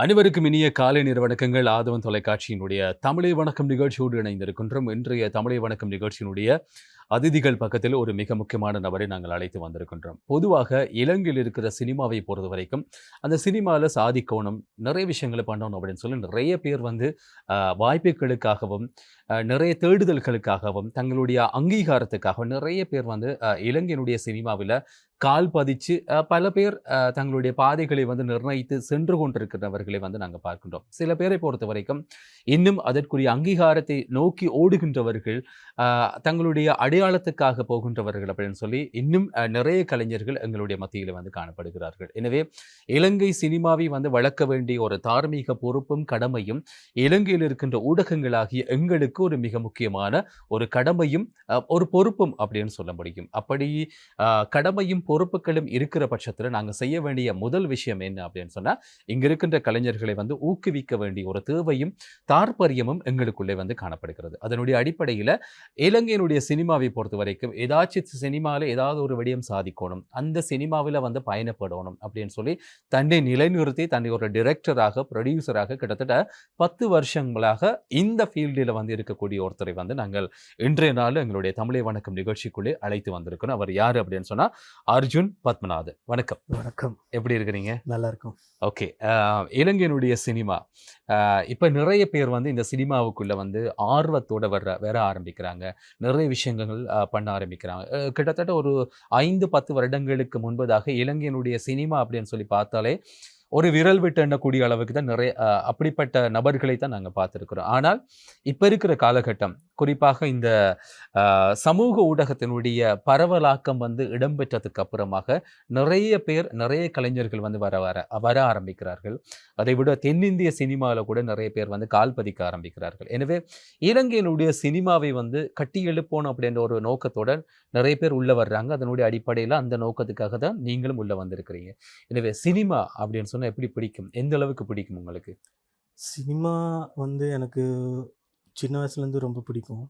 அனைவருக்கும் இனிய காலை நிறுவனக்கங்கள் ஆதவன் தொலைக்காட்சியினுடைய தமிழை வணக்கம் நிகழ்ச்சியோடு இணைந்திருக்கின்றோம். இன்றைய தமிழை வணக்கம் நிகழ்ச்சியினுடைய அதிதிகள் பக்கத்தில் ஒரு மிக முக்கியமான நபரை நாங்கள் அழைத்து வந்திருக்கின்றோம். பொதுவாக இலங்கையில் இருக்கிற சினிமாவை பொறுத்த வரைக்கும் அந்த சினிமாவில் சாதிக்கணும் நிறைய விஷயங்களை பண்ணணும் அப்படின்னு சொல்லி நிறைய பேர் வந்து வாய்ப்புகளுக்காகவும் நிறைய தேடுதல்களுக்காகவும் தங்களுடைய அங்கீகாரத்துக்காகவும் நிறைய பேர் வந்து இலங்கையினுடைய சினிமாவில் கால் பதிச்சு பல பேர் தங்களுடைய பாதைகளை வந்து நிர்ணயித்து சென்று கொண்டிருக்கிறவர்களை வந்து நாங்கள் பார்க்கின்றோம். சில பேரை பொறுத்த வரைக்கும் இன்னும் அதற்குரிய அங்கீகாரத்தை நோக்கி ஓடுகின்றவர்கள் தங்களுடைய அடையாளத்துக்காக போகின்றவர்கள் அப்படின்னு சொல்லி இன்னும் நிறைய கலைஞர்கள் எங்களுடைய மத்தியில் வந்து காணப்படுகிறார்கள். எனவே இலங்கை சினிமாவை வந்து வளர்க்க வேண்டிய ஒரு தார்மீக பொறுப்பும் கடமையும் இலங்கையில் இருக்கின்ற ஊடகங்களாகிய எங்களுக்கு ஒரு மிக முக்கியமான ஒரு கடமையும் ஒரு பொறுப்பும் அப்படின்னு சொல்ல முடியும். அப்படி கடமையும் பொறுப்புகளும் இருக்கிற பட்சத்தில் நாங்கள் செய்ய வேண்டிய முதல் விஷயம் என்ன அப்படின்னு சொன்னால் இங்கே இருக்கின்ற கலைஞர்களை வந்து ஊக்குவிக்க வேண்டிய ஒரு தேவையும் தாற்பயமும் எங்களுக்குள்ளே வந்து காணப்படுகிறது. அதனுடைய அடிப்படையில் இலங்கையினுடைய சினிமாவை பொறுத்த வரைக்கும் ஏதாச்சும் சினிமாவில் ஏதாவது ஒரு விடயம் சாதிக்கணும் அந்த சினிமாவில் வந்து பயணப்படணும் அப்படின்னு சொல்லி தன்னை நிலைநிறுத்தி தன்னை ஒரு டிரெக்டராக ப்ரொடியூசராக கிட்டத்தட்ட பத்து வருஷங்களாக இந்த ஃபீல்டில் வந்து இருக்கக்கூடிய ஒருத்தரை வந்து நாங்கள் இன்றைய நாள் எங்களுடைய தமிழை வணக்கம் நிகழ்ச்சிக்குள்ளே அழைத்து வந்திருக்கிறோம். அவர் யார் அப்படின்னு சொன்னால் அர்ஜுன் பத்மநாதன். வணக்கம். வணக்கம். எப்படி இருக்கிறீங்க? நல்லா இருக்கும் ஓகே இலங்கையினுடைய சினிமா. இப்போ நிறைய பேர் வந்து இந்த சினிமாவுக்குள்ள வந்து ஆர்வத்தோட வர்ற வர ஆரம்பிக்கிறாங்க. நிறைய விஷயங்கள் பண்ண ஆரம்பிக்கிறாங்க. கிட்டத்தட்ட ஒரு ஐந்து பத்து வருடங்களுக்கு முன்பதாக இலங்கையினுடைய சினிமா அப்படின்னு சொல்லி பார்த்தாலே ஒரு விரல் விட்டு எண்ணக்கூடிய அளவுக்கு தான் நிறைய அப்படிப்பட்ட நபர்களை தான் நாங்கள் பார்த்துருக்குறோம். ஆனால் இப்போ இருக்கிற காலகட்டம் குறிப்பாக இந்த சமூக ஊடகத்தினுடைய பரவலாக்கம் வந்து இடம்பெற்றதுக்கு அப்புறமாக நிறைய பேர் நிறைய கலைஞர்கள் வந்து வர வர வர ஆரம்பிக்கிறார்கள். அதை விட தென்னிந்திய சினிமாவில் கூட நிறைய பேர் வந்து கால் பதிக்க ஆரம்பிக்கிறார்கள். எனவே இலங்கையினுடைய சினிமாவை வந்து கட்டி எழுப்போணும் அப்படின்ற ஒரு நோக்கத்தோட நிறைய பேர் உள்ளே வர்றாங்க. அதனுடைய அடிப்படையில் அந்த நோக்கத்துக்காக தான் நீங்களும் உள்ளே வந்திருக்கிறீங்க. எனவே சினிமா அப்படின்னு சொன்னா எப்படி பிடிக்கும்? எந்த அளவுக்கு பிடிக்கும் உங்களுக்கு? சினிமா வந்து எனக்கு சின்ன வயசுலேருந்து ரொம்ப பிடிக்கும்.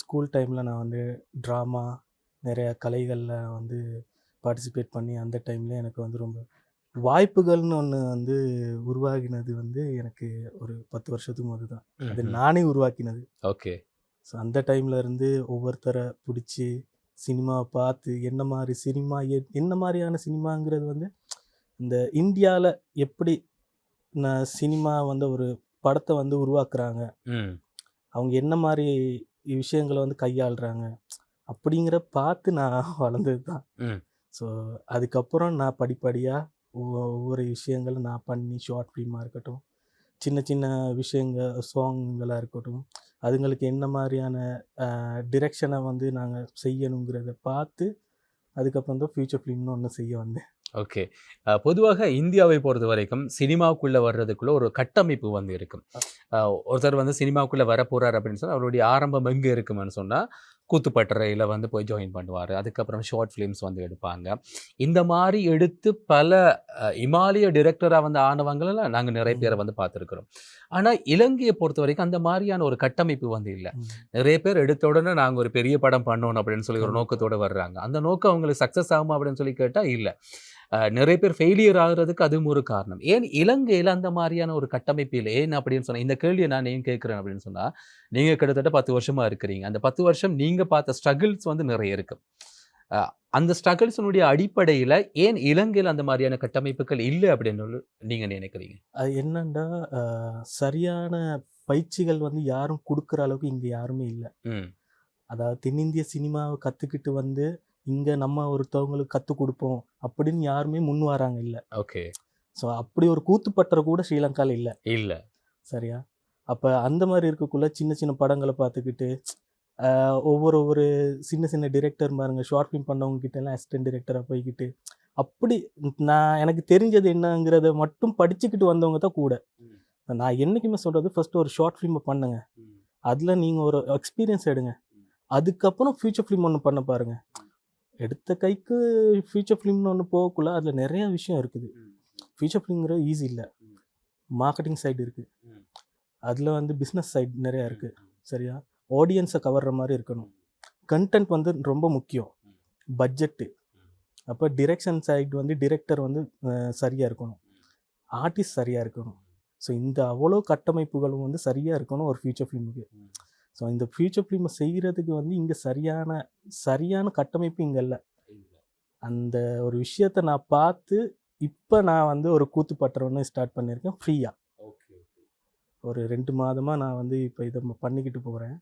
ஸ்கூல் டைமில் நான் வந்து ட்ராமா நிறைய கலைகளில் வந்து பார்ட்டிசிபேட் பண்ணி அந்த டைமில் எனக்கு வந்து ரொம்ப வாய்ப்புகள்னு ஒன்று வந்து உருவாகினது வந்து எனக்கு ஒரு பத்து வருஷத்துக்கு முன்னாடி தான். அது நானே உருவாக்கினது. ஓகே. ஸோ அந்த டைம்ல இருந்து ஒவ்வொருத்தரை பிடிச்சி சினிமாவை பார்த்து என்ன மாதிரி சினிமா என்ன மாதிரியான சினிமாங்கிறது வந்து இந்த இந்தியாவில் எப்படி நான் சினிமா வந்து ஒரு படத்தை வந்து உருவாக்குறாங்க? அவங்க என்ன மாதிரி விஷயங்களை வந்து கையாளுறாங்க? அப்படிங்கிற பார்த்து நான் வளர்ந்தது தான். ஸோ அதுக்கப்புறம் நான் படிப்படியாக ஒவ்வொரு விஷயங்களை நான் பண்ணி ஷார்ட் ஃபிலிமாக இருக்கட்டும் சின்ன சின்ன விஷயங்கள் சாங்களாக இருக்கட்டும் அதுங்களுக்கு என்ன மாதிரியான டிரெக்ஷனை வந்து நாங்கள் செய்யணுங்கிறத பார்த்து அதுக்கப்புறம் தான் ஃப்யூச்சர் ஃபிலிம்னு ஒன்று செய்ய வந்தேன். ஓகே. பொதுவாக இந்தியாவை பொறுத்த வரைக்கும் சினிமாவுக்குள்ள வர்றதுக்குள்ள ஒரு கட்டமைப்பு வந்து இருக்கும். ஒருத்தர் வந்து சினிமாவுக்குள்ள வர அப்படின்னு சொன்னா அவருடைய ஆரம்பம் எங்க இருக்குமென்னு சொன்னா கூத்துப்பட்டறையில் வந்து போய் ஜாயின் பண்ணுவார். அதுக்கப்புறம் ஷார்ட் ஃபிலிம்ஸ் வந்து எடுப்பாங்க. இந்த மாதிரி எடுத்து பல இமாலய டிரெக்டராக வந்து ஆனவங்களெல்லாம் நாங்கள் நிறைய பேரை வந்து பார்த்துருக்குறோம். ஆனால் இலங்கையை பொறுத்த வரைக்கும் அந்த மாதிரியான ஒரு கட்டமைப்பு வந்து இல்லை. நிறைய பேர் எடுத்த உடனே நாங்கள் ஒரு பெரிய படம் பண்ணணும் அப்படின்னு சொல்லி ஒரு. நோக்கத்தோட வர்றாங்க. அந்த நோக்கம் அவங்களுக்கு சக்ஸஸ் ஆகுமா அப்படின்னு சொல்லி கேட்டால் இல்லை. நிறைய பேர் ஃபெயிலியர் ஆகுறதுக்கு அதுவும் ஒரு காரணம். ஏன் இலங்கையில் அந்த மாதிரியான ஒரு கட்டமைப்பு இல்லை? ஏன் அப்படின்னு சொன்னா இந்த கேள்வியை நான் ஏன் கேட்குறேன் அப்படின்னு சொன்னா நீங்க கிட்டத்தட்ட பத்து வருஷமா இருக்கிறீங்க. அந்த பத்து வருஷம் நீங்க பார்த்த ஸ்ட்ரகிள்ஸ் வந்து நிறைய இருக்கு. அஹ், அந்த ஸ்ட்ரகிள்ஸினுடைய அடிப்படையில் ஏன் இலங்கையில் அந்த மாதிரியான கட்டமைப்புகள் இல்லை அப்படின்னு நீங்க நினைக்கிறீங்க? அது என்னன்னா சரியான பயிற்சிகள் வந்து யாரும் கொடுக்குற அளவுக்கு இங்கே யாருமே இல்லை. ம். அதாவது தென்னிந்திய சினிமாவை கற்றுக்கிட்டு வந்து இங்கே நம்ம ஒருத்தவங்களுக்கு கற்றுக் கொடுப்போம் அப்படின்னு யாருமே முன் வராங்க இல்லை. ஓகே. ஸோ அப்படி ஒரு கூத்துப்பற்ற கூட ஸ்ரீலங்காவில் இல்லை. இல்லை. சரியா? அப்போ அந்த மாதிரி இருக்கக்குள்ள சின்ன சின்ன படங்களை பார்த்துக்கிட்டு ஒவ்வொரு ஒரு சின்ன சின்ன டிரெக்டர் பாருங்க ஷார்ட் ஃபிலிம் பண்ணவங்க கிட்ட எல்லாம் அசிஸ்டன்ட் டிரெக்டராக போய்கிட்டு அப்படி நான் எனக்கு தெரிஞ்சது என்னங்கிறத மட்டும் படிச்சுக்கிட்டு வந்தவங்க தான் கூட. நான் என்றைக்குமே சொல்கிறது ஃபர்ஸ்ட் ஒரு ஷார்ட் ஃபிலிமை பண்ணுங்க. அதில் நீங்கள் ஒரு எக்ஸ்பீரியன்ஸ் எடுங்க. அதுக்கப்புறம் ஃபியூச்சர் ஃபிலிம் ஒன்று பண்ண பாருங்க. எடுத்த கைக்கு ஃபியூச்சர் ஃபிலிம்னு ஒன்று போகக்குள்ள அதில் நிறைய விஷயம் இருக்குது. ஃபியூச்சர் ஃபிலிம்ங்கிறது ஈஸி இல்லை. மார்க்கெட்டிங் சைடு இருக்குது. அதில் வந்து பிஸ்னஸ் சைடு நிறையா இருக்குது சரியா? ஆடியன்ஸை கவர்ற மாதிரி இருக்கணும். கண்டென்ட் வந்து ரொம்ப முக்கியம். பட்ஜெட்டு அப்போ டிரெக்ஷன் சைடு வந்து டிரெக்டர் வந்து சரியாக இருக்கணும். ஆர்டிஸ்ட் சரியாக இருக்கணும். ஸோ இந்த அவ்வளோ கட்டமைப்புகளும் வந்து சரியாக இருக்கணும் ஒரு ஃபியூச்சர் ஃபிலிமுக்கு. ஸோ இந்த ஃபியூச்சர் ஃபிலிமை செய்கிறதுக்கு வந்து இங்கே சரியான சரியான கட்டமைப்பு இங்கே இல்லை. அந்த ஒரு விஷயத்தை நான் பார்த்து இப்போ நான் வந்து ஒரு கூத்து பட்டுறவன்னு ஸ்டார்ட் பண்ணியிருக்கேன் ஃப்ரீயாக ஒரு ரெண்டு மாதமாக நான் வந்து இப்போ இதை பண்ணிக்கிட்டு போகிறேன்.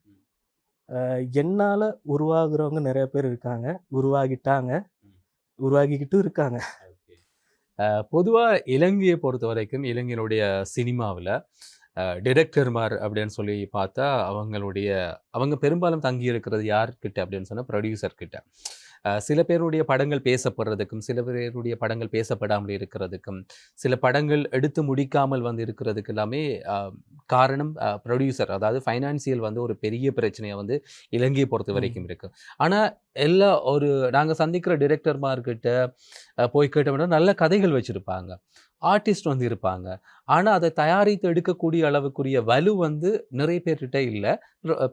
என்னால் உருவாகுறவங்க நிறைய பேர் இருக்காங்க உருவாகிட்டாங்க. உருவாகிக்கிட்டும் இருக்காங்க. பொதுவாக இலங்கையை பொறுத்த வரைக்கும் இலங்கையினுடைய சினிமாவில் டிரெக்டர்மார் அப்படின்னு சொல்லி பார்த்தா அவங்களுடைய அவங்க பெரும்பாலும் தங்கி இருக்கிறது யார்கிட்ட அப்படின்னு சொன்னால் ப்ரொடியூசர் கிட்ட. அஹ், சில பேருடைய படங்கள் பேசப்படுறதுக்கும் சில பேருடைய படங்கள் பேசப்படாமல் இருக்கிறதுக்கும் சில படங்கள் எடுத்து முடிக்காமல் வந்து இருக்கிறதுக்கு எல்லாமே காரணம் ப்ரொடியூசர் அதாவது ஃபைனான்சியல் வந்து ஒரு பெரிய பிரச்சனையை வந்து இலங்கையை பொறுத்த. வரைக்கும் இருக்கு. ஆனால் எல்லா ஒரு நாங்கள் சந்திக்கிற டிரெக்டர்மார்கிட்ட போய் கேட்டோம்னா நல்ல கதைகள் வச்சுருப்பாங்க. ஆர்டிஸ்ட் வந்து இருப்பாங்க. ஆனால் அதை தயாரித்து எடுக்கக்கூடிய அளவுக்குரிய வலு வந்து நிறைய பேர்கிட்ட இல்லை.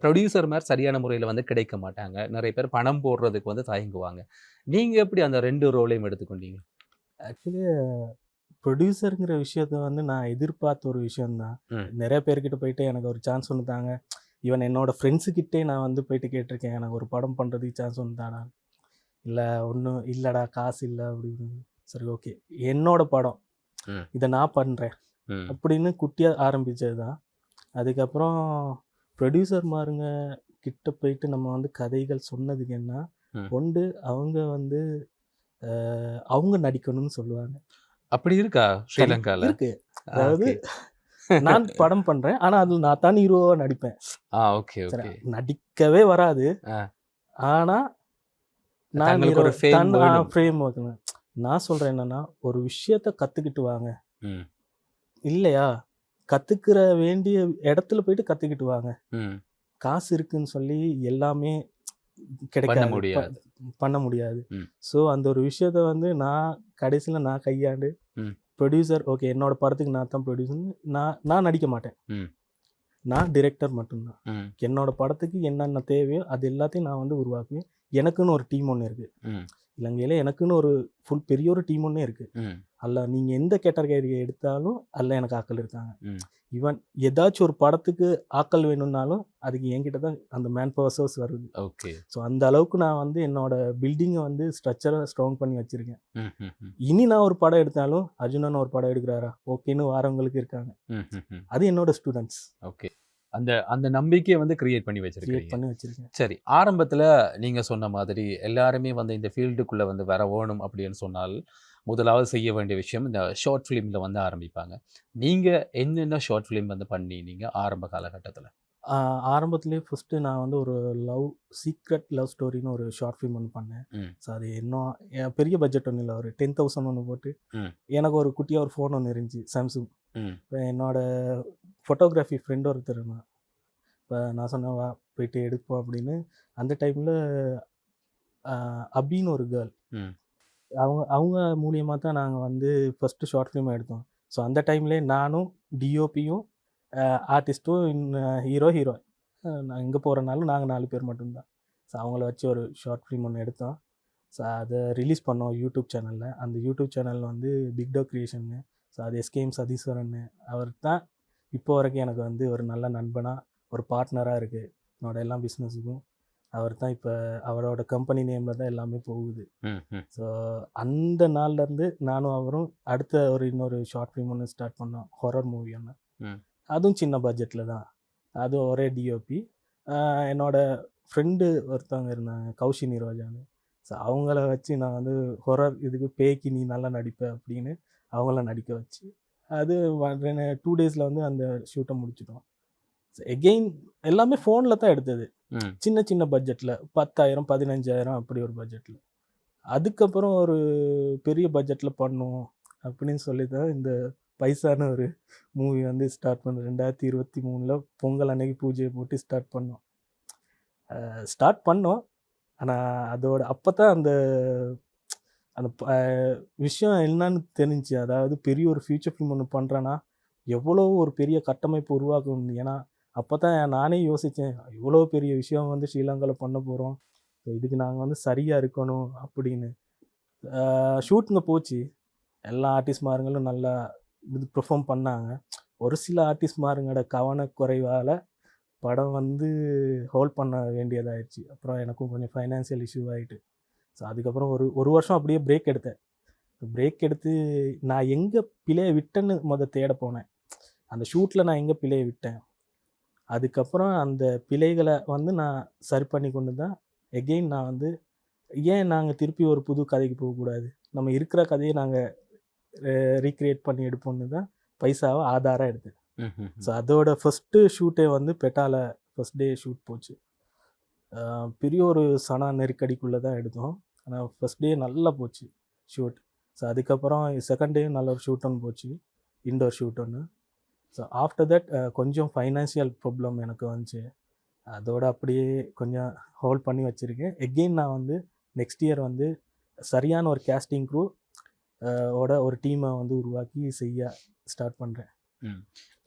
ப்ரொடியூசர் மாதிரி சரியான முறையில் வந்து கிடைக்க மாட்டாங்க. நிறைய பேர் பணம் போடுறதுக்கு வந்து தயங்குவாங்க. நீங்கள் எப்படி அந்த ரெண்டு ரோலையும் எடுத்துக்கொண்டீங்க? ஆக்சுவலி ப்ரொடியூசருங்கிற விஷயத்த வந்து நான் எதிர்பார்த்த ஒரு விஷயம்தான். நிறைய பேர்கிட்ட போயிட்டு எனக்கு ஒரு சான்ஸ் ஒன்று தாங்க. ஈவன் என்னோட ஃப்ரெண்ட்ஸுக்கிட்டே நான் வந்து போயிட்டு கேட்டிருக்கேன். எனக்கு ஒரு படம் பண்ணுறதுக்கு சான்ஸ் ஒன்று தாடா. இல்லை ஒன்றும் இல்லைடா காசு இல்லை அப்படின்னு சரி ஓகே என்னோட படம். இதை நான் பண்ணுறேன் அப்படின்னு குட்டியாக ஆரம்பித்தது தான் அதுக்கப்புறம் ப்ரொடியூசர் மாருங்க கிட்ட போயிட்டு நம்ம வந்து கதைகள் சொன்னதுக்கு என்ன. ஒன்று அவங்க வந்து அவங்க நடிக்கணும்னு சொல்லுவாங்க. அப்படி இருக்கா ஸ்ரீலங்காவில் இருக்கு. அதாவது நான் படம் பண்றேன் ஆனா அதுல நான் தான் ஹீரோவா நடிப்பேன். ஆ ஓகே சரி, ஓகே. நடிக்கவே வராது. ஆனா நான் ஒரு. ஃப்ரேம் வைக்கணும். நான் சொல்றேன் என்னன்னா ஒரு விஷயத்த கத்துக்கிட்டு வாங்க. இல்லையா? கத்துக்கிற வேண்டிய இடத்துல போயிட்டு கத்துக்கிட்டு வாங்க. காசு இருக்குன்னு சொல்லி எல்லாமே முடியாது. ப- பண்ண முடியாது. ஸோ அந்த ஒரு விஷயத்த வந்து நான் கடைசியில் நான் கையாண்டு. ப்ரொடியூசர் ஓகே என்னோட படத்துக்கு நான் தான் ப்ரொடியூசர் நான் நான் நடிக்க மாட்டேன். நான் டிரெக்டர் மட்டும்தான். என்னோட படத்துக்கு என்னென்ன தேவையோ அது எல்லாத்தையும் நான் வந்து உருவாக்குவேன். எனக்குன்னு ஒரு டீம் ஒன்று இருக்குது இலங்கையில் எனக்குன்னு ஒரு ஃபுல் பெரிய ஒரு டீம் ஒன்றே இருக்குது அல்ல நீங்கள் எந்த கேட்டகரியை எடுத்தாலும் அதில் எனக்கு ஆட்கள் இருக்காங்க. ஈவன் ஏதாச்சும் ஒரு படத்துக்கு ஆட்கள் வேணும்னாலும் அதுக்கு என்கிட்ட தான் அந்த மேன் பவர் சோர்ஸ் வருது. ஓகே ஸோ அந்த அளவுக்கு நான் வந்து என்னோட பில்டிங்கை வந்து ஸ்ட்ரக்சரை ஸ்ட்ராங் பண்ணி வச்சுருக்கேன். இனி நான் ஒரு படம் எடுத்தாலும் அர்ஜுனன் ஒரு படம் எடுக்கிறாரா? ஓகேன்னு வாரவங்களுக்கு இருக்காங்க. அது என்னோட ஸ்டூடெண்ட்ஸ் ஓகே அந்த அந்த நம்பிக்கையை வந்து கிரியேட் பண்ணி வச்சிருக்கீங்க பண்ணி வச்சுருக்கேன். சரி ஆரம்பத்தில் நீங்கள் சொன்ன மாதிரி எல்லாருமே வந்து இந்த ஃபீல்டுக்குள்ளே வந்து வர வேணும் அப்படின்னு சொன்னால் முதலாவது செய்ய வேண்டிய விஷயம் இந்த ஷார்ட் ஃபிலிமில் வந்து ஆரம்பிப்பாங்க. நீங்கள் என்னென்ன ஷார்ட் ஃபிலிம் வந்து பண்ணீங்க ஆரம்ப காலகட்டத்தில்? ஆரம்பத்துலேயே ஃபஸ்ட்டு நான் வந்து ஒரு லவ் சீக்ரெட் லவ் ஸ்டோரின்னு ஒரு ஷார்ட் ஃபிலிம் ஒன்று பண்ணேன். ஸோ அது இன்னும் என் பெரிய பட்ஜெட் ஒன்றும் இல்லை. ஒரு டென் தௌசண்ட் ஒன்று போட்டு. எனக்கு ஒரு குட்டியாக ஒரு ஃபோன் ஒன்று இருந்துச்சு சாம்சங் இப்போ என்னோட ஃபோட்டோகிராஃபி ஃப்ரெண்ட் ஒருத்தர் இருந்தான். இப்போ நான் சொன்னேன் வா போயிட்டு எடுப்போம் அப்படின்னு. அந்த டைமில் அபின்னு ஒரு கேர்ள். அவங்க அவங்க மூலியமாக தான் நாங்கள் வந்து ஃபஸ்ட்டு ஷார்ட் ஃபிலிம் எடுத்தோம். ஸோ அந்த டைம்லேயே நானும் டிஓபியும் ஆர்டிஸ்ட்டும் ஹீரோ ஹீரோ நான் எங்கே போகிறனாலும் நாங்கள் நாலு பேர் மட்டும்தான். ஸோ அவங்கள வச்சு ஒரு ஷார்ட் ஃபிலிம் ஒன்று எடுத்தோம். ஸோ அதை ரிலீஸ் பண்ணோம் யூடியூப் சேனலில் அந்த யூடியூப் சேனல் வந்து பிக் டோ கிரியேஷன்னு ஸோ அது எஸ்கேஎம் சதீஸ்வரன் அவர் தான் இப்போ வரைக்கும் எனக்கு வந்து ஒரு நல்ல நண்பனாக ஒரு பார்ட்னராக இருக்குது என்னோட எல்லா பிஸ்னஸுக்கும் அவர் தான் இப்போ அவரோட கம்பெனி நேமில் தான் எல்லாமே போகுது. ஸோ அந்த நாள்லேருந்து நானும் அவரும் அடுத்த ஒரு இன்னொரு ஷார்ட் ஃபிலிம் ஒன்று ஸ்டார்ட் பண்ணோம். ஹொரர் மூவி ஒன்று. அதுவும் சின்ன பட்ஜெட்டில் தான். அது ஒரே டிஓபி என்னோட ஃப்ரெண்டு ஒருத்தவங்க இருந்தாங்க கௌஷினி ரோஜான்னு. ஸோ அவங்கள வச்சு நான் வந்து ஹொரர் இதுக்கு பேய்க்கு நீ நல்லா நடிப்ப அப்படின்னு அவங்கள நடிக்க வச்சு. அது டூ டேஸில் வந்து அந்த ஷூட்டை முடிச்சிட்டோம். எகெயின் எல்லாமே ஃபோனில் தான் எடுத்தது. சின்ன சின்ன பட்ஜெட்டில் பத்தாயிரம் பதினஞ்சாயிரம் அப்படி ஒரு பட்ஜெட்டில் அதுக்கப்புறம் ஒரு பெரிய பட்ஜெட்டில் பண்ணுவோம் அப்படின்னு சொல்லி தான் இந்த வயசான ஒரு மூவி வந்து ஸ்டார்ட் பண்ணோம் ரெண்டாயிரத்தி இருபத்தி மூணில் பொங்கல் அன்னைக்கு பூஜையை போட்டு ஸ்டார்ட் பண்ணோம். ஸ்டார்ட் பண்ணோம். ஆனால் அதோட அப்போ தான் அந்த அந்த ப- விஷயம் என்னன்னு தெரிஞ்சுச்சு அதாவது பெரிய ஒரு ஃபியூச்சர் ஃபிலிம் ஒன்று பண்ணுறேன்னா எவ்வளோ ஒரு பெரிய கட்டமைப்பு உருவாக்கணும் ஏன்னா அப்போ தான் நானே யோசித்தேன் இவ்வளோ பெரிய விஷயம் வந்து ஸ்ரீலங்காவில் பண்ண போகிறோம் இதுக்கு நாங்கள் வந்து சரியாக இருக்கணும் அப்படின்னு. ஷூட்டுங்க போச்சு. எல்லா ஆர்டிஸ்ட் மாருங்களும் நல்லா இது பெர்ஃபார்ம் பண்ணாங்க. ஒரு சில ஆர்டிஸ்ட் மாருங்களோட கவனக்குறைவால் படம் வந்து ஹோல்ட் பண்ண வேண்டியதாகிடுச்சு அப்புறம் எனக்கும் கொஞ்சம் ஃபைனான்சியல் இஷ்யூ ஆகிட்டு ஸோ அதுக்கப்புறம் ஒரு ஒரு வருஷம் அப்படியே பிரேக் எடுத்தேன். பிரேக் எடுத்து நான் எங்கே பிழையை விட்டேன்னு முத தேட போனேன். அந்த ஷூட்டில் நான் எங்கே பிழையை விட்டேன்? அதுக்கப்புறம் அந்த பிழைகளை வந்து நான் சரி பண்ணி கொண்டு தான் எகெயின் நான் வந்து ஏன் நாங்கள் திருப்பி ஒரு புது கதைக்கு போகக்கூடாது? நம்ம இருக்கிற கதையை நாங்கள் ரீக்ரியேட் பண்ணி எடுப்போம்னு தான் பைசாவை ஆதாரம் எடுத்தேன் ஸோ அதோட ஃபஸ்ட்டு ஷூட்டே வந்து பெட்டால ஃபஸ்ட் டே ஷூட் போச்சு. பெரிய ஒரு சனா நெருக்கடிக்குள்ளே தான் எடுத்தோம். ஆனால் ஃபஸ்ட் டே நல்லா போச்சு ஷூட் ஸோ அதுக்கப்புறம் செகண்ட் டே நல்ல ஒரு ஷூட் ஒன்று போச்சு. இண்டோர் ஷூட் ஒன்று ஸோ ஆஃப்டர் தட் கொஞ்சம் ஃபைனான்சியல் ப்ராப்ளம் எனக்கு வந்துச்சு. அதோட அப்படியே கொஞ்சம் ஹோல்ட் பண்ணி வச்சுருக்கேன். எகெயின் நான் வந்து நெக்ஸ்ட் இயர் வந்து சரியான ஒரு கேஸ்டிங் க்ரூ ஓட ஒரு டீமை வந்து உருவாக்கி செய்ய ஸ்டார்ட் பண்ணுறேன்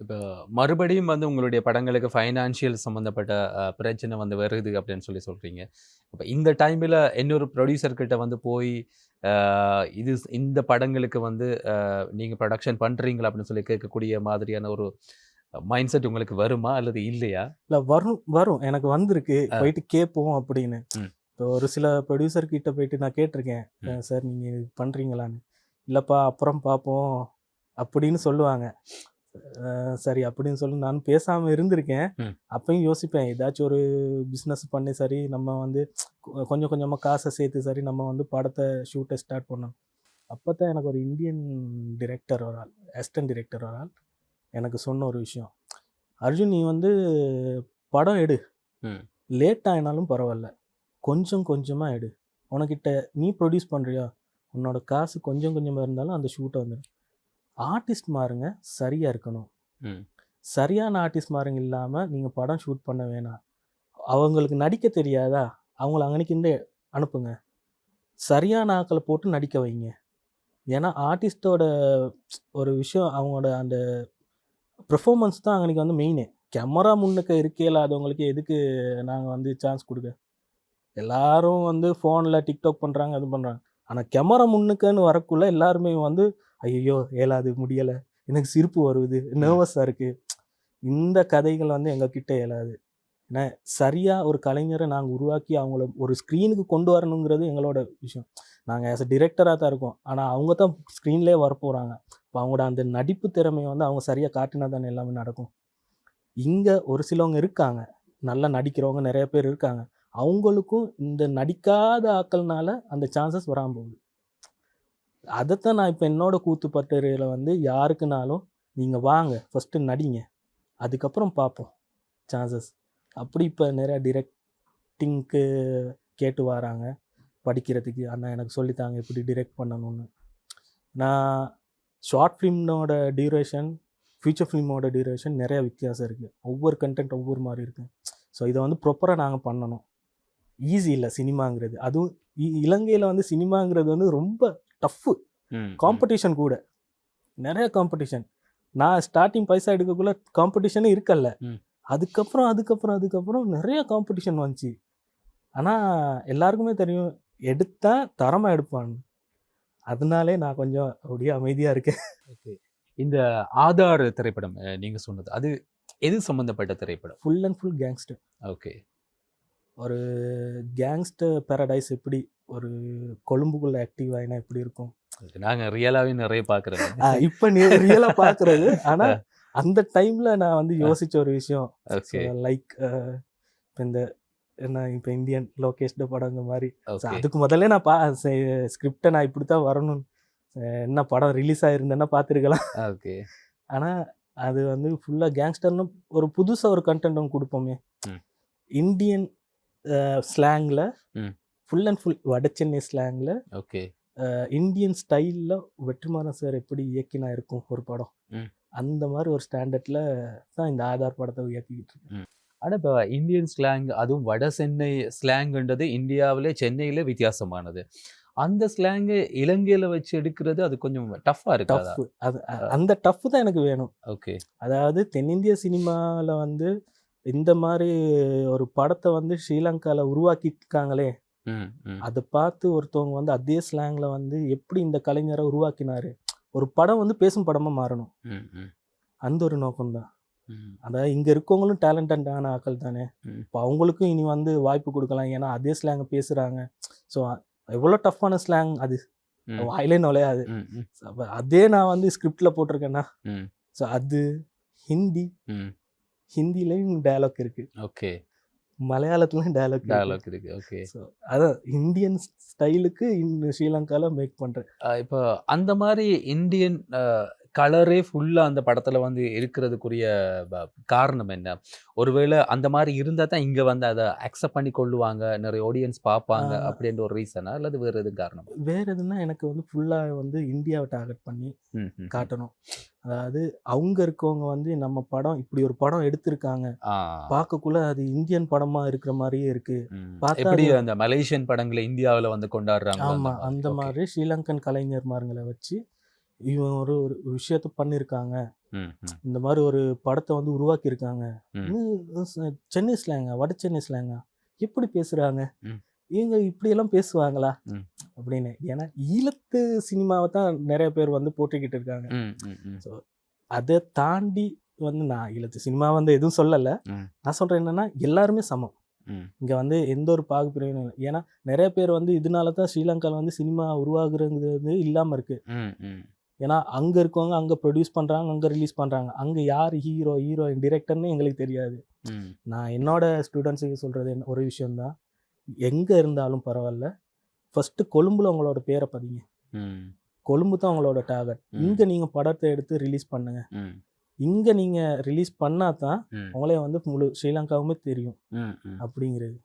இப்போ மறுபடியும் வந்து உங்களுடைய படங்களுக்கு ஃபைனான்ஷியல் சம்மந்தப்பட்ட பிரச்சனை வந்து வருது அப்படின்னு சொல்லி சொல்கிறீங்க அப்போ இந்த டைமில் இன்னொரு ப்ரொடியூசர் கிட்ட வந்து போய் இது இந்த படங்களுக்கு வந்து நீங்கள் ப்ரொடக்ஷன் பண்ணுறீங்களா அப்படின்னு சொல்லி கேட்கக்கூடிய மாதிரியான ஒரு மைண்ட் செட் உங்களுக்கு வருமா அல்லது இல்லையா? இல்லை வரும் வரும். எனக்கு வந்திருக்கு. போயிட்டு கேட்போம் அப்படின்னு. இப்போ ஒரு சில ப்ரொடியூசர் கிட்ட போயிட்டு நான் கேட்டிருக்கேன். சார் நீங்கள் இது பண்ணுறீங்களான்னு இல்லைப்பா அப்புறம் பார்ப்போம் அப்படின்னு சொல்லுவாங்க. சரி அப்படின்னு சொல்லி நான் பேசாமல் இருந்திருக்கேன். அப்பயும் யோசிப்பேன் ஏதாச்சும் ஒரு பிஸ்னஸ் பண்ணி சரி நம்ம வந்து கொஞ்சம் கொஞ்சமாக காசை சேர்த்து சரி நம்ம வந்து படத்தை ஷூட்டை ஸ்டார்ட் பண்ணோம் அப்போ தான் எனக்கு ஒரு இந்தியன் டிரெக்டர் ஒரு ஆள் அசிஸ்டன்ட் டிரெக்டர் ஒரு ஆள் எனக்கு சொன்ன ஒரு விஷயம். அர்ஜுன் நீ வந்து படம் எடு. லேட் ஆகினாலும் பரவாயில்ல. கொஞ்சம் கொஞ்சமாக எடு. உனக்கிட்ட நீ ப்ரொடியூஸ் பண்ணுறியா உன்னோட காசு கொஞ்சம் கொஞ்சமாக இருந்தாலும் அந்த ஷூட்டை வந்துடும் ஆர்டிஸ்ட் மாருங்க சரியாக இருக்கணும். ம். சரியான ஆர்டிஸ்ட் மாருங்க இல்லாமல் நீங்கள் படம் ஷூட் பண்ண வேணாம். அவங்களுக்கு நடிக்க தெரியாதா? அவங்கள அங்கனைக்கு அனுப்புங்க. சரியான ஆக்களை போட்டு நடிக்க வைங்க. ஏன்னா ஆர்டிஸ்டோட ஒரு விஷயம் அவங்களோட அந்த பெர்ஃபார்மன்ஸ் தான் அன்றைக்கி வந்து மெயினே கேமரா முன்னுக்க இருக்க இல்லாதவங்களுக்கு எதுக்கு நாங்கள் வந்து சான்ஸ் கொடுக்க? எல்லாரும் வந்து ஃபோனில் டிக்டாக் பண்ணுறாங்க அது பண்ணுறாங்க ஆனால் கேமரா முன்னுக்கன்னு வரக்குள்ள எல்லாருமே வந்து ஐயோ ஏலாது முடியலை. எனக்கு சிரிப்பு வருது. நர்வஸாக இருக்குது இந்த கதைகள் வந்து எங்ககிட்ட இயலாது ஏன்னா சரியாக ஒரு கலைஞரை நாங்கள் உருவாக்கி அவங்கள ஒரு ஸ்க்ரீனுக்கு கொண்டு வரணுங்கிறது எங்களோட விஷயம். நாங்கள் ஆஸ் அ டிரெக்டராக தான் இருக்கோம். ஆனால் அவங்க தான் ஸ்க்ரீன்லேயே வரப்போகிறாங்க இப்போ அவங்களோட அந்த நடிப்பு திறமையை வந்து அவங்க சரியாக காட்டினா தானே எல்லாமே நடக்கும். இங்கே ஒரு சிலவங்க இருக்காங்க. நல்லா நடிக்கிறவங்க நிறைய பேர் இருக்காங்க. அவங்களுக்கும் இந்த நடிக்காத ஆக்கள்னால அந்த சான்சஸ் வராமல் போகுது. அதைத்தான் நான் இப்போ என்னோட கூத்து பட்டறையில் வந்து யாருக்குனாலும் நீங்கள் வாங்க ஃபஸ்ட்டு நடிங்க அதுக்கப்புறம் பார்ப்போம் சான்சஸ் அப்படி இப்போ நிறையா டிரெக்டிங்க்கு கேட்டு வராங்க படிக்கிறதுக்கு. அண்ணா எனக்கு சொல்லித்தாங்க இப்படி டிரெக்ட் பண்ணணும்னு. நான் ஷார்ட் ஃபிலிம்னோட டியூரேஷன் ஃபியூச்சர் ஃபிலிமோட டியூரேஷன் நிறையா வித்தியாசம் இருக்குது ஒவ்வொரு கண்டென்ட் ஒவ்வொரு மாதிரி இருக்குது ஸோ இதை வந்து ப்ராப்பராக நாங்கள் பண்ணணும். ஈஸி இல்லை சினிமாங்கிறது. அதுவும் இலங்கையில் வந்து சினிமாங்கிறது வந்து ரொம்ப டஃப்பு காம்படிஷன் கூட. நிறைய காம்படிஷன் நான் ஸ்டார்டிங் பைசா எடுக்கக்குள்ள காம்படிஷனே இருக்கல்ல. அதுக்கப்புறம் அதுக்கப்புறம் அதுக்கப்புறம் நிறைய காம்படிஷன் வந்துச்சு. ஆனால் எல்லாருக்குமே தெரியும் எடுத்தா தரமாக எடுப்பான்னு அதனாலே நான் கொஞ்சம் அப்படியே அமைதியாக இருக்கேன். ஓகே. இந்த ஆதார் திரைப்படம் அஹ், நீங்க சொன்னது அது எது சம்பந்தப்பட்ட திரைப்படம்? Full and full gangster okay. ஒரு கேங்ஸ்டர் பேரடைஸ் எப்படி ஒரு கொழும்புக்குள்ள ஆக்டிவ் ஆகினா எப்படி இருக்கும்? நாங்க ரியலாவே நிறைய ஆஹ் இப்ப நீ ரியலா பாக்குறது. ஆனா அந்த டைம்ல நான் வந்து யோசிச்ச ஒரு விஷயம். லைக் இப்போ இந்த என்ன இப்போ இந்தியன் லோகேஷ்ட படங்க மாதிரி. So, ஓகே அதுக்கு முதல்ல நான் பா ஸ்கிரிப்டை நான் இப்படி தான் வரணும் என்ன படம் ரிலீஸ் ஆயிருந்தேன்னா பார்த்துருக்கலாம் ஓகே ஆனால் அது வந்து ஃபுல்லாக கேங்ஸ்டர்னு ஒரு புதுசாக ஒரு கண்டென்ட் ஒன்று கொடுப்போமே. இந்தியன் ஸ்லாங்கில் ம். ஃபுல் அண்ட் ஃபுல் வட சென்னை ஸ்லாங்கில் ஓகே. இந்தியன் ஸ்டைலில் வெற்றிமாறன் சார் எப்படி இயக்கினா இருக்கும் ஒரு படம். ம். அந்த மாதிரி ஒரு ஸ்டாண்டர்டில் தான் இந்த ஆதார் படத்தை இயக்கிக்கிட்டு இருக்கேன். ஆனா இப்போ இந்தியன் ஸ்லாங் அதுவும் வட சென்னை ஸ்லாங்ன்றது இந்தியாவிலே சென்னையில வித்தியாசமானது. அந்த ஸ்லாங் இலங்கையில வச்சு எடுக்கிறது அது கொஞ்சம் டஃப்பா இருக்காதா டஃப் அது அந்த டஃப் தான் எனக்கு வேணும். ஓகே. அதாவது தென்னிந்திய சினிமாவில் வந்து இந்த மாதிரி ஒரு படத்தை வந்து ஸ்ரீலங்காவில் உருவாக்கியிருக்காங்களே அதை பார்த்து ஒருத்தவங்க வந்து அதே ஸ்லாங்கில் வந்து எப்படி இந்த கலைஞரை உருவாக்கினாரு? ஒரு படம் வந்து பேசும் படமா மாறணும். அந்த ஒரு நோக்கம் தான். ம். அதாவது இங்க இருக்கவங்களும் டேலண்டடான ஆட்கள் தானே. இப்போ அவங்களுக்கும் இனி வந்து வாய்ப்பு கொடுக்கலாம். ஏன்னா அதே ஸ்லாங் பேசுறாங்க. ஸோ எவ்வளோ டஃப்பான ஸ்லாங் அது. வாயிலே நுழையாது. அதே நான் வந்து ஸ்கிரிப்ட்ல போட்டிருக்கேன்னா. ஸோ அது ஹிந்தி. ஹிந்திலையும் டயலாக் இருக்கு. ஓகே. மலையாளத்துலயும் டயலாக் டயலாக் இருக்கு ஓகே. ஸோ அதான் இந்தியன் ஸ்டைலுக்கு இந்த ஸ்ரீலங்கால மேக் பண்றேன். அஹ் இப்போ அந்த மாதிரி இந்தியன் கலரே ஃபுல்லா அந்த படத்துல வந்து இருக்கிறதுக்குரிய காரணம் என்ன? ஒருவேளை அந்த மாதிரி இருந்தா தான் இங்க வந்து அதை அக்செப்ட் பண்ணி கொள்ளுவாங்க நிறைய ஆடியன்ஸ் பார்ப்பாங்க. அப்படின்ற ஒரு ரீசனா அல்லது வேற எதுவும் காரணம்? வேற எதுனா எனக்கு வந்து ஃபுல்லா வந்து இந்தியாவை டார்கெட் பண்ணி. காட்டணும். அதாவது அவங்க இருக்கவங்க வந்து நம்ம படம் இப்படி ஒரு படம் எடுத்திருக்காங்க. பார்க்கக்குள்ள அது இந்தியன் படமா இருக்கிற மாதிரியே இருக்கு. பார்த்தா அந்த மலேசியன் படங்களை இந்தியாவுல வந்து கொண்டாடுறாங்க ஆமா அந்த மாதிரி ஸ்ரீலங்கன் கலைஞர்மார்களை வச்சு இவன் ஒரு ஒரு விஷயத்த பண்ணியிருக்காங்க இந்த மாதிரி ஒரு படத்தை வந்து. இது ச- சென்னை ஸ்லாங்கா? வட சென்னை ஸ்லாங்கா? எப்படி பேசுறாங்க. இவங்க இப்படியெல்லாம் பேசுவாங்களா. அப்படின்னு. ஏன்னா ஈழத்து சினிமாவை தான் நிறைய பேர் வந்து போட்டிக்கிட்டு இருக்காங்க. அதை தாண்டி வந்து நான் ஈழத்து சினிமா வந்து எதுவும் சொல்லலை. நான் சொல்றேன் என்னன்னா எல்லாருமே சமம். இங்க வந்து எந்த ஒரு பாகுபிரிவினும் இல்லை. ஏன்னா நிறைய பேர் வந்து இதனால தான் ஸ்ரீலங்கால வந்து சினிமா உருவாகுறது வந்து இல்லாம இருக்கு. ஏன்னா அங்க இருக்கவங்க அங்க ப்ரொடியூஸ் பண்றாங்க அங்க ரிலீஸ் பண்றாங்க. அங்க யார் ஹீரோ ஹீரோயின் டிரெக்டர்னு எங்களுக்கு தெரியாது. நான் என்னோட ஸ்டூடெண்ட்ஸுக்கு சொல்றது என்ன ஒரு விஷயம்தான். எங்க இருந்தாலும் பரவாயில்ல. ஃபர்ஸ்ட் கொழும்புல உங்களோட பேரை பதிங்க. கொழும்பு தான் உங்களோட டார்கெட். இங்க நீங்க படத்தை எடுத்து ரிலீஸ் பண்ணுங்க. இங்க நீங்க ரிலீஸ் பண்ணா தான் உங்களே வந்து முழு ஸ்ரீலங்காவுமே தெரியும். அப்படிங்கிறது.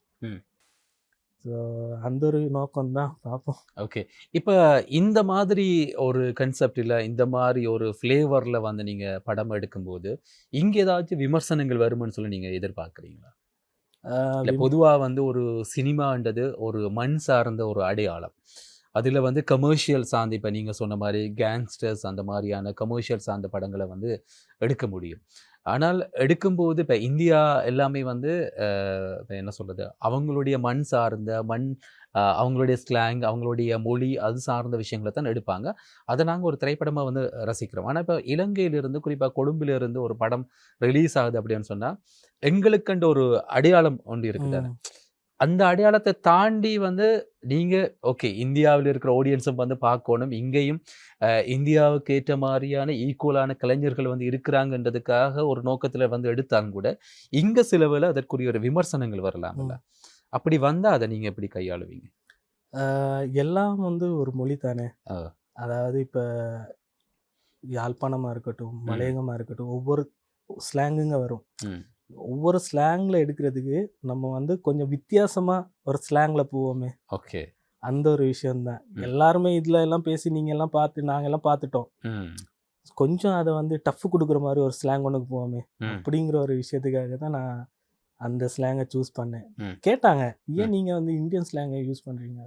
ஸோ அந்த ஒரு நோக்கம் தான். பார்ப்போம் ஓகே இப்போ இந்த மாதிரி ஒரு கன்செப்டில் இந்த மாதிரி ஒரு ஃப்ளேவரில் வந்து நீங்கள் படம் எடுக்கும்போது இங்கே ஏதாச்சும் விமர்சனங்கள் வருமான்னு சொல்லி நீங்கள் எதிர்பார்க்குறீங்களா? பொதுவாக வந்து ஒரு சினிமான்றது ஒரு மண் சார்ந்த ஒரு அடையாளம். அதில் வந்து கமர்ஷியல் சார்ந்த இப்போ நீங்கள் சொன்ன மாதிரி கேங்ஸ்டர்ஸ் அந்த மாதிரியான கமர்ஷியல் சார்ந்த படங்களை வந்து எடுக்க முடியும். ஆனால் எடுக்கும்போது இப்போ இந்தியா எல்லாமே வந்து என்ன சொல்கிறது அவங்களுடைய மண் சார்ந்த மண் அவங்களுடைய ஸ்லாங் அவங்களுடைய மொழி அது சார்ந்த விஷயங்களை தான் எடுப்பாங்க. அதை நாங்கள் ஒரு திரைப்படமாக வந்து ரசிக்கிறோம். ஆனால் இப்போ இலங்கையிலிருந்து குறிப்பாக கொழும்பிலிருந்து ஒரு படம் ரிலீஸ் ஆகுது அப்படின்னு சொன்னால் எங்களுக்குன்ற ஒரு அடையாளம் ஒன்று இருக்குது. அந்த அடையாளத்தை தாண்டி வந்து நீங்க ஓகே இந்தியாவில் இருக்கிற ஆடியன்ஸும் வந்து பார்க்கணும். இங்கேயும் இந்தியாவுக்கு ஏற்ற மாதிரியான ஈக்குவலான கலைஞர்கள் வந்து இருக்கிறாங்கன்றதுக்காக ஒரு நோக்கத்துல வந்து எடுத்தாங்க கூட இங்க சில வேளை அதற்குரிய ஒரு விமர்சனங்கள் வரலாம்ல அப்படி வந்தா அதை நீங்க எப்படி கையாளுவீங்க? எல்லாம் வந்து ஒரு மொழி தானே. அதாவது இப்போ யாழ்ப்பாணமா இருக்கட்டும் மலையகமா இருக்கட்டும் ஒவ்வொரு ஸ்லாங்குங்க வரும். ஒவ்வொரு ஸ்லாங்ல எடுக்கிறதுக்கு நம்ம வந்து கொஞ்சம் வித்தியாசமா ஒரு ஸ்லாங்ல போவோமே. ஓகே. அந்த ஒரு விஷயம்தான். எல்லாருமே இதுல எல்லாம் பேசி நீங்க எல்லாம் பார்த்து நாங்க எல்லாம் பார்த்துட்டோம் கொஞ்சம் அதை வந்து டஃப் கொடுக்குற மாதிரி ஒரு ஸ்லாங் ஒன்றுக்கு போவோமே. அப்படிங்கிற ஒரு விஷயத்துக்காக தான் நான் அந்த ஸ்லாங்கை சூஸ் பண்ணேன். கேட்டாங்க ஏன். நீங்கள் வந்து இந்தியன் ஸ்லாங்கை யூஸ் பண்ணுறீங்க.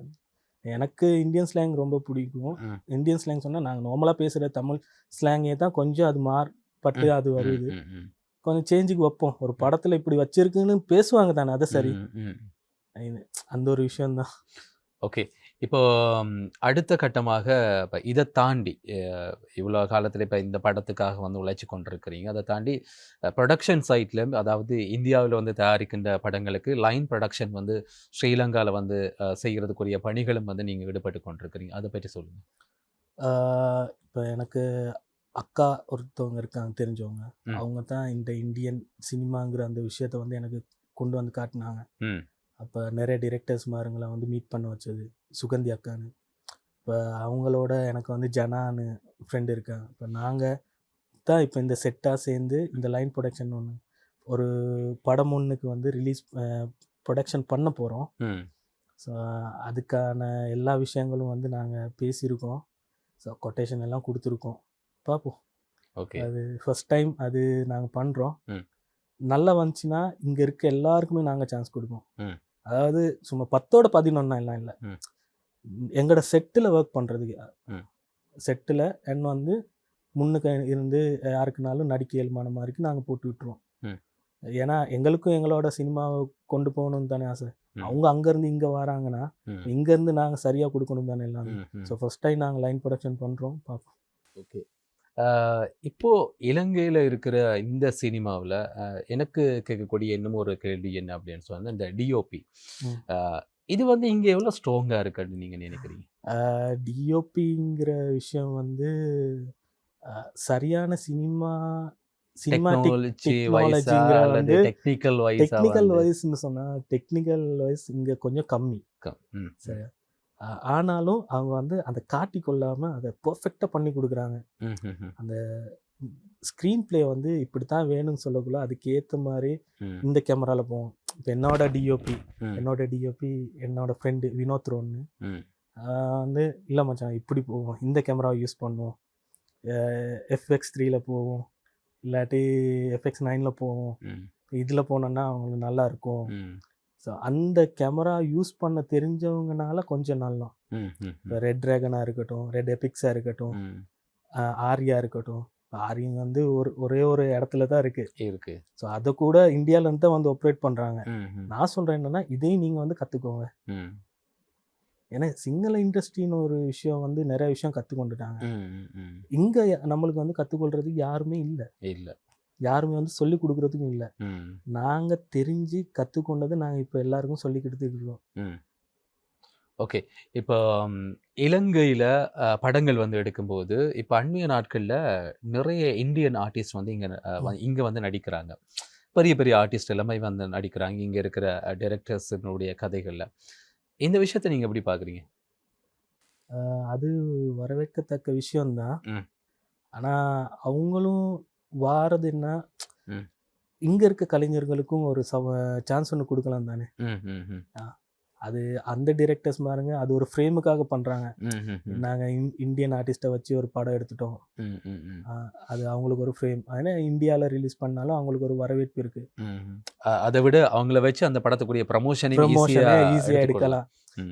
எனக்கு இந்தியன் ஸ்லாங் ரொம்ப பிடிக்கும். இந்தியன் ஸ்லாங் சொன்னால் நாங்கள் நார்மலாக பேசுகிற தமிழ் ஸ்லாங்கே தான் கொஞ்சம் அது மாறுபட்டு அது வருது. கொஞ்சம் சேஞ்சுக்கு வைப்போம். ஒரு படத்தில் இப்படி வச்சிருக்குன்னு பேசுவாங்க தானே அது சரி. அந்த ஒரு விஷயம்தான் ஓகே இப்போ அடுத்த கட்டமாக இப்போ இதை தாண்டி இவ்வளோ காலத்தில் இப்போ இந்த படத்துக்காக வந்து உழைச்சி கொண்டிருக்கிறீங்க. அதை தாண்டி ப்ரொடக்ஷன் சைட்ல அதாவது இந்தியாவில் வந்து தயாரிக்கின்ற படங்களுக்கு லைன் ப்ரொடக்ஷன் வந்து ஸ்ரீலங்காவில் வந்து அஹ், செய்யறதுக்குரிய பணிகளும் வந்து நீங்கள் ஈடுபட்டு கொண்டிருக்கிறீங்க. அதை பற்றி சொல்லுங்கள் இப்போ எனக்கு அக்கா ஒருத்தவங்க இருக்காங்க தெரிஞ்சவங்க. அவங்க தான் இந்த இந்தியன் சினிமாங்கிற அந்த விஷயத்த வந்து எனக்கு கொண்டு வந்து காட்டினாங்க. அப்போ நிறைய டிரெக்டர்ஸ் மாருங்களை வந்து மீட் பண்ண வச்சது. சுகந்தி அக்கான்னு இப்போ அவங்களோட எனக்கு வந்து ஜனான்னு ஃப்ரெண்டு இருக்காங்க இப்போ நாங்கள் தான் இப்போ இந்த செட்டாக சேர்ந்து இந்த லைன் ப்ரொடக்ஷன் ஒன்று ஒரு படம் ஒன்றுக்கு வந்து ரிலீஸ் ப்ரொடக்ஷன் பண்ண போகிறோம் ஸோ அதுக்கான எல்லா விஷயங்களும் வந்து நாங்கள் பேசியிருக்கோம். ஸோ கொட்டேஷன் எல்லாம் கொடுத்துருக்கோம். பார்ப்போம் ஓகே. அது ஃபர்ஸ்ட் டைம் அது நாங்கள் பண்ணுறோம். நல்லா வந்துச்சுன்னா இங்கே இருக்க எல்லாருக்குமே நாங்கள் சான்ஸ் கொடுப்போம். அதாவது சும்மா பத்தோட பதினொன்னா எல்லாம் இல்லை. எங்களோட செட்டில் ஒர்க் பண்ணுறதுக்கு ம். செட்டில் என் வந்து முன்னுக்கு இருந்து யாருக்குனாலும் நடிக்க இயல்பான மாதிரிக்கு நாங்கள் போட்டு விட்டுருவோம் ம். ஏன்னா எங்களுக்கும் எங்களோட சினிமாவை கொண்டு போகணும்னு தானே ஆசை. அவங்க அங்கேருந்து இங்கே வராங்கன்னா இங்கேருந்து நாங்கள் சரியாக கொடுக்கணும் தானே எல்லாமே. ஸோ ஃபர்ஸ்ட் டைம் நாங்கள் லைன் ப்ரொடக்ஷன் பண்ணுறோம் பார்ப்போம் ஓகே இப்போ இலங்கையில இருக்கிற இந்த சினிமாவில் எனக்கு கேட்கக்கூடிய இன்னும் ஒரு கேள்வி என்ன அப்படின்னு சொன்னா இந்த டிஓபி. இது வந்து இங்க எவ்வளவு ஸ்ட்ராங்கா இருக்குன்னு நீங்க நினைக்கிறீங்க? டிஓபிங்கிற விஷயம் வந்து சரியான சினிமா டெக்னிக்கல் வைஸா டெக்னிக்கல் வைஸ்னு சொன்னா டெக்னிக்கல் வைஸ் இங்க கொஞ்சம் கம்மி. ம் சரி அஹ், ஆனாலும் அவங்க வந்து அதை காட்டி கொள்ளாம அதை பெர்ஃபெக்டா பண்ணி கொடுக்குறாங்க. அந்த ஸ்க்ரீன் ப்ளே வந்து இப்படி தான் வேணும்னு சொல்லக்குள்ள அதுக்கு ஏற்ற மாதிரி இந்த கேமரால போவோம். இப்போ என்னோட டிஓபி என்னோட டிஓபி என்னோட ஃப்ரெண்டு வினோத் ரோன்னு. வந்து இல்லை மச்சான் இப்படி போவோம். இந்த கேமராவை யூஸ் பண்ணுவோம். எஃப்எக்ஸ் த்ரீல போவோம். இல்லாட்டி எஃப்எக்ஸ் நைனில் போவோம். இதில் போனோன்னா அவங்களுக்கு நல்லா இருக்கும். ஸோ அந்த கேமரா யூஸ் பண்ண தெரிஞ்சவங்கனால கொஞ்சம் நல்லா இப்போ ரெட் ட்ராகனாக இருக்கட்டும் ரெட் எபிக்ஸாக இருக்கட்டும் ஆர்யா இருக்கட்டும் ஆரியம் வந்து ஒரு ஒரே ஒரு இடத்துல தான் இருக்குது இருக்கு. ஸோ அதை கூட இந்தியாவிலேருந்து தான் வந்து ஆப்ரேட் பண்ணுறாங்க நான் சொல்கிறேன் என்னன்னா இதையும் நீங்கள் வந்து கற்றுக்கோங்க ஏன்னா சிங்கள இண்டஸ்ட்ரின்னு ஒரு விஷயம் வந்து நிறைய விஷயம் கற்றுக்கொண்டுட்டாங்க. இங்கே நம்மளுக்கு வந்து கற்றுக்கொள்றதுக்கு யாருமே இல்லை. இல்ல. யாருமே வந்து சொல்லி கொடுக்குறதுக்கும் இல்லை. நாங்கள் தெரிஞ்சு கற்றுக்கொண்டது நாங்கள் இப்போ எல்லாருக்கும் சொல்லி கொடுத்துட்டு இருக்கோம். ஓகே. இப்போ ம், இலங்கையில அஹ், படங்கள் வந்து எடுக்கும்போது இப்போ அண்மைய நாட்கள்ல நிறைய இந்தியன் ஆர்டிஸ்ட் வந்து இங்க அஹ், வ- இங்க வந்து நடிக்கிறாங்க. பெரிய பெரிய ஆர்டிஸ்ட் எல்லாமே வந்து நடிக்கிறாங்க. இங்க இருக்கிற டைரக்டர்ஸினுடைய கதைகள்ல. இந்த விஷயத்தை நீங்க எப்படி பாக்குறீங்க ஆஹ் அது வரவேற்கத்தக்க விஷயம்தான் ம். ஆனால் அவங்களும் வாரது என்ன ம். இங்கே இருக்க கலைஞர்களுக்கும் ஒரு சவ சான்ஸ் ஒன்று கொடுக்கலாம் தானே. ம், ம், ம். அது அந்த டிரெக்டர்ஸ் பாருங்க அது ஒரு ஃப்ரேமுக்காக பண்ணுறாங்க ம். நாங்கள் இந்தியன் ஆர்டிஸ்ட்டை வச்சு ஒரு படம் எடுத்துட்டோம். அது அவங்களுக்கு ஒரு ஃப்ரேம் ஏன்னா இந்தியாவில் ரிலீஸ் பண்ணாலும் அவங்களுக்கு ஒரு வரவேற்பு இருக்கு. அதை விட அவங்கள வச்சு அந்த படத்துக்குரிய ப்ரமோஷனை ப்ரமோஷனே ஈஸியா ஈஸியாக எடுக்கலாம்.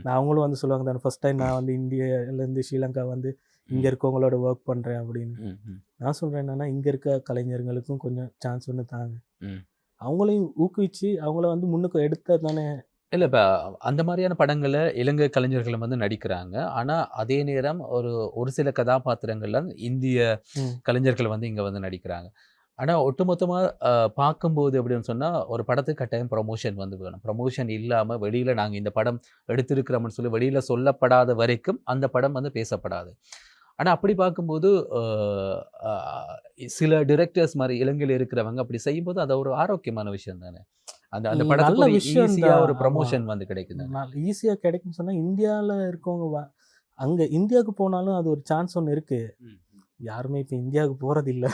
நான் அவங்களும் வந்து சொல்லுவாங்க தானே ஃபர்ஸ்ட் டைம் நான் வந்து இந்தியாவிலேருந்து ஸ்ரீலங்கா வந்து இங்கே இருக்கவங்களோட ஒர்க் பண்ணுறேன் அப்படின்னு. நான் சொல்கிறேன் என்னன்னா இங்கே இருக்க கலைஞர்களுக்கும் கொஞ்சம் சான்ஸ் ஒன்று தாங்க. அவங்களையும் ஊக்குவிச்சு அவங்கள வந்து முன்னுக்கு எடுத்தா தானே இல்ல இப்ப அந்த மாதிரியான படங்கள்ல இலங்கை கலைஞர்கள் வந்து நடிக்கிறாங்க. ஆனா அதே நேரம் ஒரு ஒரு சில கதாபாத்திரங்கள்ல இந்திய. கலைஞர்கள் வந்து இங்க வந்து நடிக்கிறாங்க. ஆனா ஒட்டுமொத்தமா அஹ், பார்க்கும்போது அப்படின்னு சொன்னா ஒரு படத்துக்கு கட்டாயம் ப்ரமோஷன் வந்து வேணும். ப்ரமோஷன் இல்லாம வெளியில நாங்க இந்த படம் எடுத்திருக்கிறோம்னு சொல்லி வெளியில சொல்லப்படாத வரைக்கும் அந்த படம் வந்து பேசப்படாது. ஆனா அப்படி பார்க்கும்போது சில டிரெக்டர்ஸ் மாதிரி இலங்கையில இருக்கிறவங்க அப்படி செய்யும்போது அது ஒரு ஆரோக்கியமான விஷயம் தானே. அந்த அந்த ஒரு விஷயம். ஒரு. ப்ரமோஷன் வந்து கிடைக்குது. ஈஸியாக கிடைக்கும்னு சொன்னால் இந்தியாவில் இருக்கவங்க வ அங்கே இந்தியாவுக்கு போனாலும் அது ஒரு சான்ஸ் ஒன்று இருக்கு. யாருமே இப்போ இந்தியாவுக்கு போகிறது இல்லை.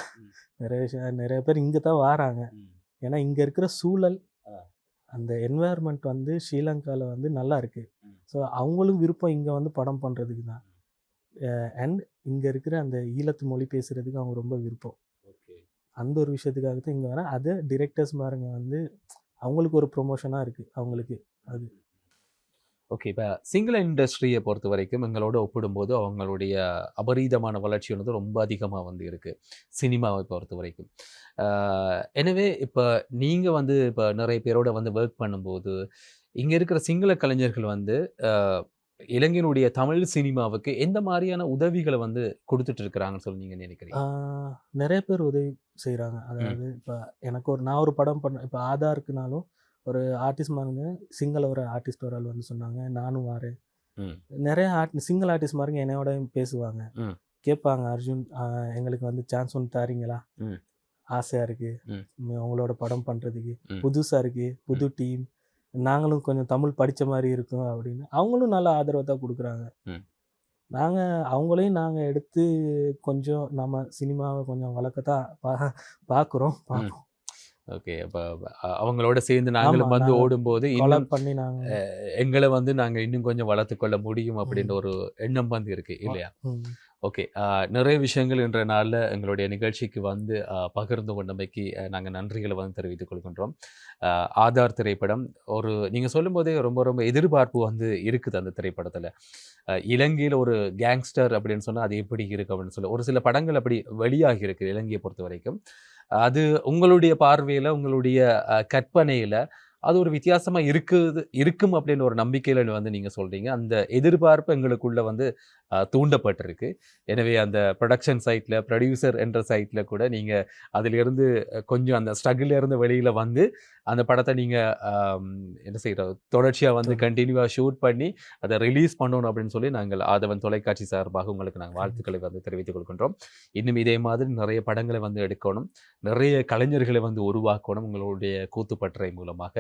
நிறைய விஷயம் நிறைய பேர் இங்கே தான் வராங்க. ஏன்னா இங்கே இருக்கிற சூழல். அந்த என்வாயர்மெண்ட் வந்து ஸ்ரீலங்காவில் வந்து நல்லா இருக்கு. ம். ஸோ அவங்களும் விருப்பம் இங்கே வந்து படம் பண்ணுறதுக்கு தான். அண்ட் இங்கே இருக்கிற அந்த ஈழத்து மொழி பேசுகிறதுக்கு அவங்க ரொம்ப விருப்பம். அந்த ஒரு விஷயத்துக்காக தான் இங்கே வரேன் அதை டிரெக்டர்ஸ் பாருங்க வந்து அவங்களுக்கு ஒரு ப்ரொமோஷனாக இருக்குது அவங்களுக்கு. அது. ஓகே இப்போ சிங்கள இண்டஸ்ட்ரியை பொறுத்த வரைக்கும் எங்களோட ஒப்பிடும்போது அவங்களுடைய அபரீதமான வளர்ச்சி வந்து ரொம்ப அதிகமாக வந்து இருக்குது சினிமாவை பொறுத்த வரைக்கும் எனவே இப்போ நீங்கள் வந்து இப்போ நிறைய பேரோட வந்து ஒர்க் பண்ணும்போது இங்கே இருக்கிற சிங்கள கலைஞர்கள் வந்து இலங்கையினுடைய தமிழ் சினிமாவுக்கு எந்த மாதிரியான உதவிகளை வந்து கொடுத்துட்டு இருக்கிறாங்கன்னு சொல்லி நீங்கள் நினைக்கிறீங்க? நிறைய பேர் உதவி செய்கிறாங்க அதாவது இப்போ எனக்கு ஒரு நான் ஒரு படம் பண்ண இப்போ ஆதாருக்குனாலும் ஒரு ஆர்டிஸ்ட் மாருங்க சிங்கள ஒரு ஆர்டிஸ்ட் ஒரு ஆள் வந்து சொன்னாங்க நானும் வரேன். நிறைய ஆர்ட் சிங்கிள் ஆர்டிஸ்ட் மாருங்க என்னையோட பேசுவாங்க. கேட்பாங்க அர்ஜுன் எங்களுக்கு வந்து சான்ஸ் ஒன்று தாரீங்களா? ம். ஆசையாக இருக்கு. உங்களோட படம் பண்ணுறதுக்கு ம். புதுசாக இருக்கு. புது டீம். நாங்களும் கொஞ்சம் தமிழ் படித்த மாதிரி இருக்கும் அப்படின்னு அவங்களும் நல்ல ஆதரவை தான் கொடுக்குறாங்க. நாங்கள் அவங்களையும் நாங்கள் எடுத்து கொஞ்சம் நம்ம சினிமாவை கொஞ்சம் வளர்க்கத்தான் பா பார்க்குறோம் பார்ப்போம் ஓகே அப்போ அவங்களோட சேர்ந்து நாங்களும் வந்து ஓடும்போது இன்னும் பண்ணி நாங்கள் எங்களை வந்து நாங்க இன்னும் கொஞ்சம் வளர்த்துக்கொள்ள முடியும் அப்படின்ற ஒரு எண்ணம் வந்து இருக்கு இல்லையா? ஓகே நிறைய விஷயங்கள் இன்ற நாளில் எங்களுடைய நிகழ்ச்சிக்கு வந்து பகிர்ந்து கொண்டமைக்கு ஆஹ், நாங்க நன்றிகளை வந்து தெரிவித்துக் கொள்கின்றோம். ஆதார் திரைப்படம் ஒரு நீங்க சொல்லும்போதே ரொம்ப ரொம்ப எதிர்பார்ப்பு வந்து இருக்குது அந்த திரைப்படத்துல. இலங்கையில ஒரு கேங்ஸ்டர் அப்படின்னு சொன்னா அது எப்படி இருக்கு அப்படின்னு சொல்லி ஒரு சில படங்கள் அப்படி வெளியாகி இருக்கு இலங்கையை பொறுத்த வரைக்கும் அது உங்களுடைய பார்வையில் உங்களுடைய கற்பனையில் கற்பனையில அது ஒரு வித்தியாசமாக இருக்குது இருக்கும் அப்படின்னு ஒரு நம்பிக்கையில் வந்து நீங்கள் சொல்றீங்க. அந்த எதிர்பார்ப்பு எங்களுக்குள்ள வந்து தூண்டப்பட்டிருக்கு. எனவே அந்த ப்ரொடக்ஷன் சைட்டில் ப்ரொடியூசர் என்ற சைட்டில் கூட நீங்கள் அதிலிருந்து கொஞ்சம் அந்த ஸ்ட்ரகிள் இருந்து வெளியில் வந்து அந்த படத்தை நீங்கள் என்ன செய்கிறோம் தொடர்ச்சியாக வந்து. கண்டினியூவாக ஷூட் பண்ணி அதை ரிலீஸ் பண்ணணும் அப்படின்னு சொல்லி நாங்கள் ஆதவன் தொலைக்காட்சி சார்பாக உங்களுக்கு நாங்கள் வாழ்த்துக்களை வந்து தெரிவித்துக் கொள்கின்றோம். இன்னும் இதே மாதிரி நிறைய படங்களை வந்து எடுக்கணும். நிறைய கலைஞர்களை வந்து உருவாக்கணும் உங்களுடைய கூத்துப்பற்றை மூலமாக.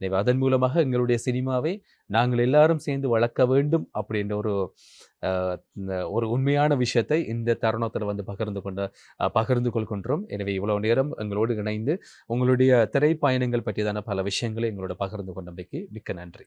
எனவே அதன் மூலமாக எங்களுடைய சினிமாவை நாங்கள் எல்லாரும் சேர்ந்து வளர்க்க வேண்டும் அப்படின்ற ஒரு ஒரு உண்மையான விஷயத்தை இந்த தருணத்தில் வந்து பகிர்ந்து கொண்ட பகிர்ந்து கொள்கின்றோம். எனவே இவ்வளவு நேரம் எங்களோடு இணைந்து உங்களுடைய திரைப்பயணங்கள் பற்றியதான பல விஷயங்களை எங்களோட பகிர்ந்து கொண்டமைக்கு மிக்க நன்றி.